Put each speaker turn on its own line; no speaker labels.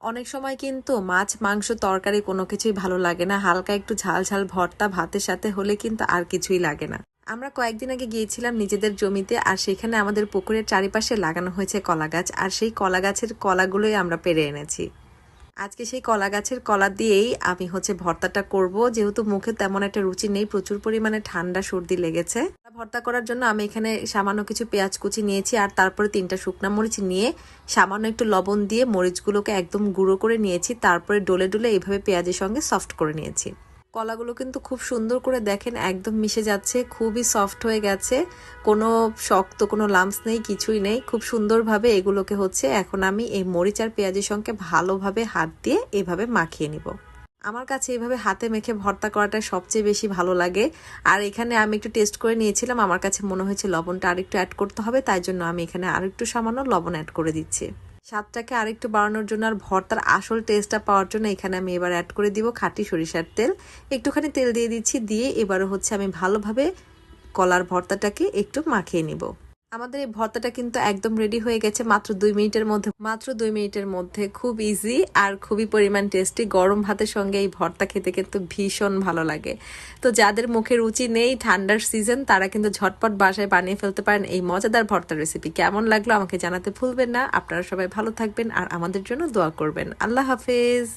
অনেক সময় কিন্তু মাছ, মাংস, তরকারি কোনো কিছুই ভালো লাগে না। হালকা একটু ঝাল ঝাল ভর্তা, ভাতের সাথে হলে কিন্তু আর কিছুই লাগে না। আমরা কয়েকদিন আগে গিয়েছিলাম নিজেদের জমিতে আর সেখানে আমাদের পুকুরের চারিপাশে লাগানো হয়েছে কলা গাছ আর সেই কলা গাছের কলাগুলোই আমরা পেরে এনেছি। আজকে সেই কলা গাছের কলা দিয়েই আমি হচ্ছে ভর্তাটা করব। যেহেতু মুখে তেমন একটা রুচি নেই, প্রচুর পরিমাণে ঠান্ডা, সর্দি লেগেছে। ভর্তা করার জন্য আমি এখানে সামান্য কিছু পেঁয়াজ কুচি নিয়েছি আর তারপরে তিনটা শুকনা মরিচ নিয়ে সামান্য একটু লবণ দিয়ে মরিচগুলোকে একদম গুঁড়ো করে নিয়েছি। তারপরে ডলে ডোলে এইভাবে পেঁয়াজের সঙ্গে সফট করে নিয়েছি। কলাগুলো কিন্তু খুব সুন্দর করে দেখেন, একদম মিশে যাচ্ছে, খুবই সফট হয়ে গেছে। কোনো শক্ত কোনো লাম্পস নেই, কিছুই নেই। খুব সুন্দরভাবে এগুলোকে হচ্ছে এখন আমি এই মরিচ আর পেঁয়াজের সঙ্গে ভালোভাবে হাত দিয়ে এভাবে মাখিয়ে নিব। আমার কাছে এইভাবে হাতে মেখে ভর্তা করাটা সবচেয়ে বেশি ভালো লাগে। আর এখানে আমি একটু টেস্ট করে নিয়েছিলাম, আমার কাছে মনে হয়েছে লবণটা আরেকটু অ্যাড করতে হবে, তাই জন্য আমি এখানে আরেকটু সামান্য লবণ অ্যাড করে দিচ্ছি। স্বাদটাকে আরেকটু বাড়ানোর জন্য আর ভর্তার আসল টেস্টটা পাওয়ার জন্য এখানে আমি এবার অ্যাড করে দিব খাঁটি সরিষার তেল। একটুখানি তেল দিয়ে দিচ্ছি, দিয়ে এবারও হচ্ছে আমি ভালোভাবে কলার ভর্তাটাকে একটু মাখিয়ে নিব। আমাদের এই ভর্তাটা কিন্তু একদম রেডি হয়ে গেছে মাত্র দুই মিনিটের মধ্যে। মাত্র দুই মিনিটের মধ্যে খুব ইজি আর খুবই পরিমাণ টেস্টি গরম ভাতের সঙ্গে এই ভর্তা খেতে কিন্তু ভীষণ ভালো লাগে। তো যাদের মুখে রুচি নেই ঠান্ডার সিজন তারা কিন্তু ঝটপট বাসায় বানিয়ে ফেলতে পারেন এই মজাদার ভর্তার রেসিপি কেমন লাগল আমাকে জানাতে ভুলবেন না। আপনারা সবাই ভালো থাকবেন আর আমাদের জন্য দোয়া করবেন। আল্লাহ হাফেজ।